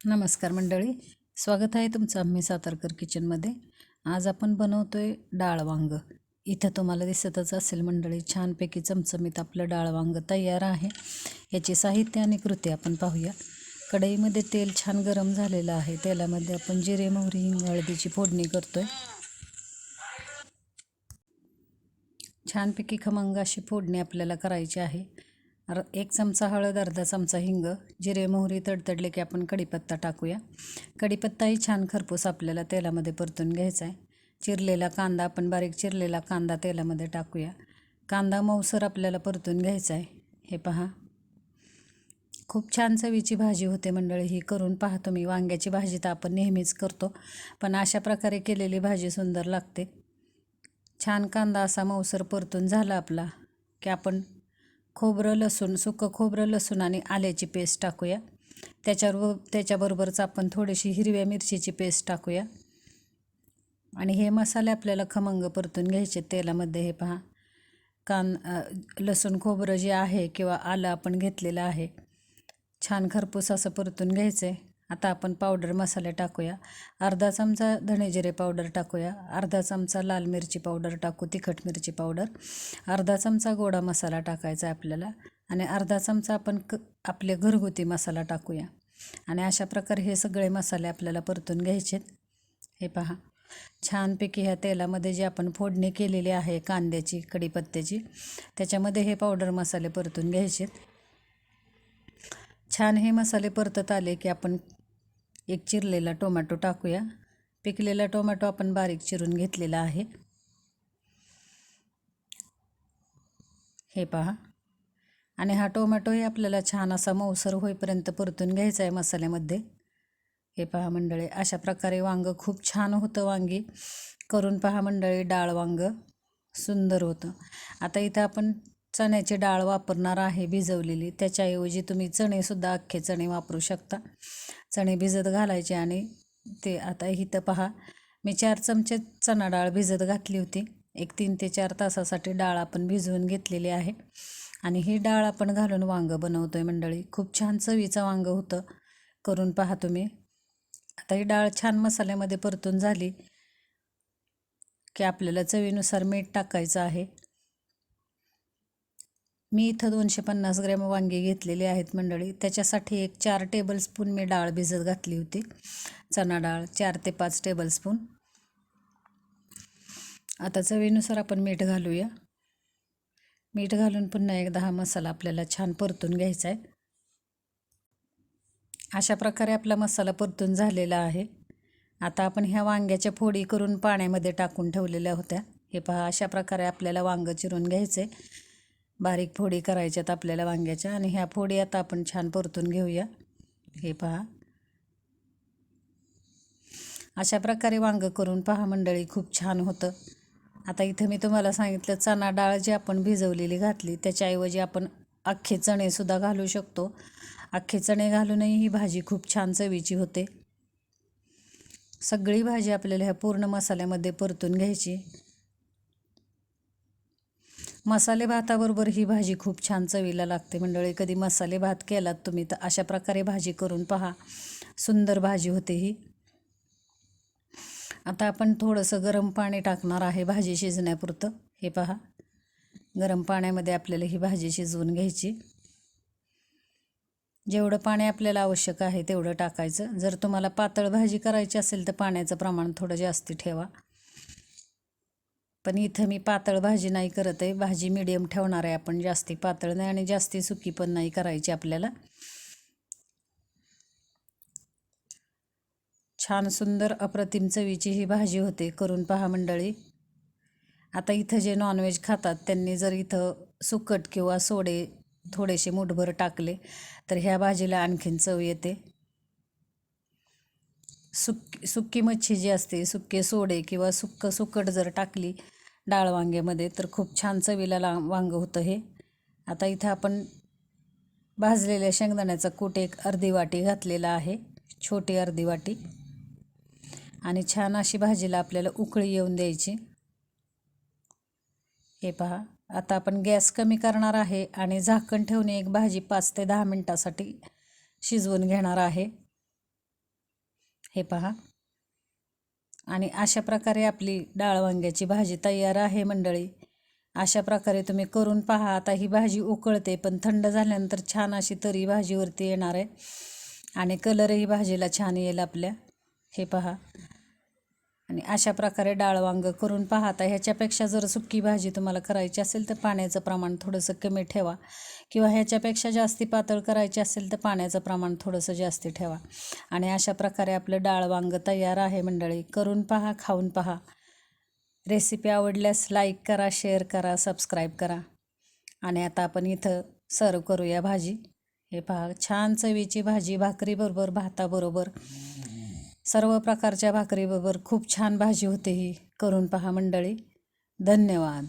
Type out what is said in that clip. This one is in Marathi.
नमस्कार मंडळी. स्वागत आहे तुमचं आम्ही सातारकर किचनमध्ये. आज आपण बनवतो आहे डाळ वांग. इथं तुम्हाला दिसतच असेल मंडळी छानपैकी चमचमीत आपलं डाळ वांग तयार आहे. याचे साहित्य आणि कृती आपण पाहूया. कढईमध्ये तेल छान गरम झालेलं आहे. तेलामध्ये आपण जिरे मोहरी हिंग हळदीची फोडणी करतो आहे छानपैकी खमंग अशी फोडणी आपल्याला करायची आहे. अर एक चमचा हळद अर्धा चमचा हिंग जिरे मोहरी तडतडले की आपण कढीपत्ता टाकूया. कढीपत्ताही छान खरपूस आपल्याला तेलामध्ये परतून घ्यायचा आहे. चिरलेला कांदा आपण बारीक चिरलेला कांदा तेलामध्ये टाकूया. कांदा मऊसर आपल्याला परतून घ्यायचा आहे. हे पहा. खूप छान चवीची भाजी होते मंडळी ही करून पहा तुम्ही. वांग्याची भाजी तर आपण नेहमीच करतो पण अशा प्रकारे केलेली भाजी सुंदर लागते. छान कांदा असा मऊसर परतून झाला आपला की आपण खोबरं लसूण सुकं खोबरं लसूण आणि आल्याची पेस्ट टाकूया. त्याच्यावर त्याच्याबरोबरच आपण थोडीशी हिरव्या मिरचीची पेस्ट टाकूया. आणि हे मसाले आपल्याला खमंग परतून घ्यायचे तेलामध्ये हे पहा. कान लसूण खोबरं जे आहे किंवा आलं आपण घेतलेलं आहे छान खरपूस असं परतून घ्यायचं आहे आता आपण पावडर मसाले टाकूया. अर्धा चमचा धणेजिरे पावडर टाकूया. अर्धा चमचा लाल मिरची पावडर टाकू तिखट मिरची पावडर. अर्धा चमचा गोडा मसाला टाकायचा आहे आपल्याला. आणि अर्धा चमचा आपण क आपले घरगुती मसाला टाकूया. आणि अशा प्रकारे हे सगळे मसाले आपल्याला परतून घ्यायचेत. हे पहा. छानपैकी ह्या तेलामध्ये जी आपण फोडणी केलेली आहे कांद्याची कढीपत्त्याची त्याच्यामध्ये हे पावडर मसाले परतून घ्यायचेत. छान हे मसाले परतत आले की आपण एक चिरलेला टोमॅटो टाकूया. पिकलेला टोमॅटो आपण बारीक चिरून घेतलेला आहे. हे पहा. आणि हा टोमॅटोही आपल्याला छान असा मऊसर होईपर्यंत परतून घ्यायचा आहे मसाल्यामध्ये. हे पहा मंडळी अशा प्रकारे वांगं खूप छान होतं वांगी. करून पहा मंडळी डाळ वांगं सुंदर होतं. आता इथं आपण चण्याची डाळ वापरणार आहे भिजवलेली. त्याच्याऐवजी तुम्ही चणेसुद्धा अख्खे चणे वापरू शकता. चणे भिजत घालायचे आणि ते आता इथं पहा. मी चार चमचे चणा डाळ भिजत घातली होती. एक तीन ते चार तासासाठी डाळ आपण भिजवून घेतलेली आहे. आणि ही डाळ आपण घालून वांगं बनवतो आहे मंडळी. खूप छान चवीचं वांगं होतं. करून पहा तुम्ही. आता ही डाळ छान मसाल्यामध्ये परतून झाली की आपल्याला चवीनुसार मीठ टाकायचं आहे. मी इथं दोनशे पन्नास ग्रॅम वांगी घेतलेली आहेत मंडळी. त्याच्यासाठी एक चार टेबलस्पून मी डाळ भिजत घातली होती. चणा डाळ चार ते पाच टेबलस्पून आता चवीनुसार आपण मीठ घालूया. मीठ घालून पुन्हा एकदा हा मसाला आपल्याला छान परतून घ्यायचा आहे. अशा प्रकारे आपला मसाला परतून झालेला आहे. आता आपण ह्या वांग्याच्या फोडी करून पाण्यामध्ये टाकून ठेवलेल्या होत्या. हे पहा अशा प्रकारे आपल्याला वांगं चिरून घ्यायचं आहे बारीक फोडी करायच्यात आपल्याला वांग्याच्या आणि ह्या फोडी आता आपण छान परतून घेऊया. हे पहा. अशा प्रकारे वांगं करून पहा मंडळी खूप छान होतं. आता इथं मी तुम्हाला सांगितलं चणा डाळ जी आपण भिजवलेली घातली त्याच्याऐवजी आपण अख्खे चणेसुद्धा घालू शकतो. अख्खे चणे घालूनही ही भाजी खूप छान चवीची होते. सगळी भाजी आपल्याला ह्या पूर्ण मसाल्यामध्ये परतून घ्यायची. मसाले भाताबरोबर ही भाजी खूप छान चवीला लागते मंडळी. कधी मसाले भात केलात तुम्ही तर अशा प्रकारे भाजी करून पहा. सुंदर भाजी होते ही. आता आपण थोडंसं गरम पाणी टाकणार आहे भाजी शिजण्यापुरतं. हे पहा. गरम पाण्यामध्ये आपल्याला ही भाजी शिजवून घ्यायची. जेवढं पाणी आपल्याला आवश्यक आहे तेवढं टाकायचं. जर तुम्हाला पातळ भाजी करायची असेल तर पाण्याचं प्रमाण थोडं जास्ती ठेवा. पण इथं मी पातळ भाजी नाही करत आहे. भाजी मिडियम ठेवणार आहे आपण. जास्ती पातळ नाही आणि जास्ती सुकी पण नाही करायची आपल्याला. छान सुंदर अप्रतिम चवीची ही भाजी होते. करून पहा मंडळी. आता इथं जे नॉनव्हेज खातात त्यांनी जर इथं सुकट किंवा सोडे थोडेसे मुठभर टाकले तर ह्या भाजीला आणखीन चव येते. सुक सुक्की मच्छी जी असते सुक्के सोडे किंवा सुक्कं सुकट जर टाकली डाळ वांग्यामध्ये तर खूप छान चवीला ला वांगं होतं हे. आता इथं आपण भाजलेल्या शेंगदाण्याचा कूट एक अर्धी वाटी घातलेला आहे छोटी अर्धी वाटी. आणि छान अशी भाजीला आपल्याला उकळी येऊन द्यायची. हे पहा आता आपण गॅस कमी करणार आहे आणि झाकण ठेवून एक भाजी पाच ते दहा मिनटासाठी शिजवून घेणार आहे. हे पहा. आणि अशा प्रकारे आपली डाळ वांग्याची भाजी तयार आहे मंडळी. अशा प्रकारे तुम्ही करून पहा. आता ही भाजी उकळते पण थंड झाल्यानंतर छान अशी तरी भाजीवरती येणार आहे. आणि कलरही भाजीला छान येईल आपल्या. हे पहा. आणि अशा प्रकारे डाळ वांग करून पाहता ह्याच्यापेक्षा जर सुक्की भाजी तुम्हाला करायची असेल तर पाण्याचं प्रमाण थोडंसं कमी ठेवा. किंवा ह्याच्यापेक्षा जास्ती पातळ करायची असेल तर पाण्याचं प्रमाण थोडंसं जास्ती ठेवा. आणि अशा प्रकारे आपलं डाळ वांग तयार आहे मंडळी. करून पहा खाऊन पहा. रेसिपी आवडल्यास लाईक करा शेअर करा सबस्क्राईब करा. आणि आता आपण इथं सर्व करूया भाजी. हे पहा छान चवीची भाजी भाकरीबरोबर भाताबरोबर. सर्व प्रकारच्या भाकरीबरोबर खूप छान भाजी होते ही. करून पहा मंडळी. धन्यवाद.